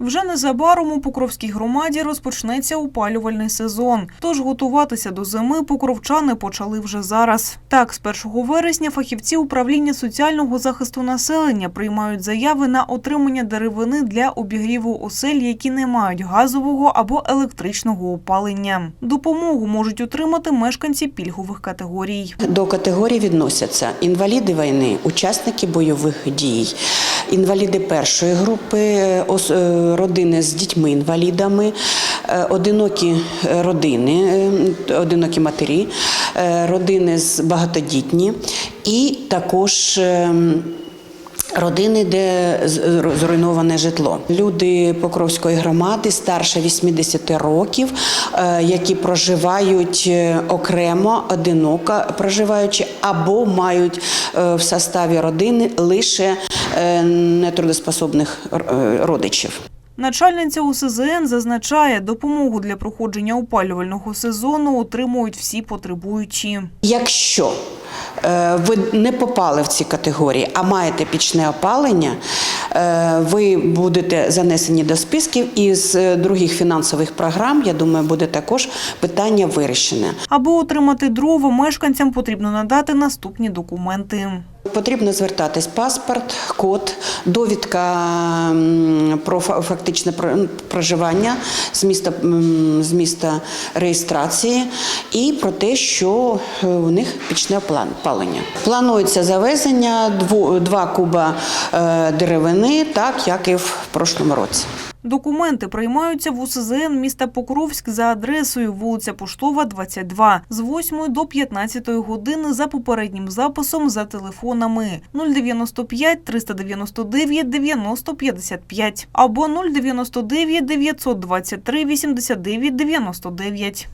Вже незабаром у Покровській громаді розпочнеться опалювальний сезон. Тож готуватися до зими покровчани почали вже зараз. Так, з 1 вересня фахівці управління соціального захисту населення приймають заяви на отримання деревини для обігріву осель, які не мають газового або електричного опалення. Допомогу можуть отримати мешканці пільгових категорій. До категорії відносяться інваліди війни, учасники бойових дій, інваліди першої групи, е, родини з дітьми-інвалідами, е, одинокі родини, е, одинокі матері, е, родини з багатодітні і також. ем, Родини, де зруйноване житло. Люди Покровської громади старше 80 років, які проживають окремо, одиноко проживаючи, або мають в составі родини лише нетрудоспособних родичів. Начальниця УСЗН зазначає, допомогу для проходження опалювального сезону отримують всі потребуючі. Якщо е, ви не попали в ці категорії, а маєте пічне опалення, е, ви будете занесені до списків і з е, других фінансових програм, я думаю, буде також питання вирішене. Аби отримати дрова, мешканцям потрібно надати наступні документи. Потрібно звертатись паспорт, код, довідка про фа- фактичне про- проживання з міста, з міста реєстрації і про те, що е, у них пічне опалення. Планується завезення дву- два куба е, деревини, так як і в прошлому році. Документи приймаються в УСЗН міста Покровськ за адресою вулиця Поштова, 22, з 8 до 15 години за попереднім записом за телефонами 095 399 90 55 або 099 923 89 99.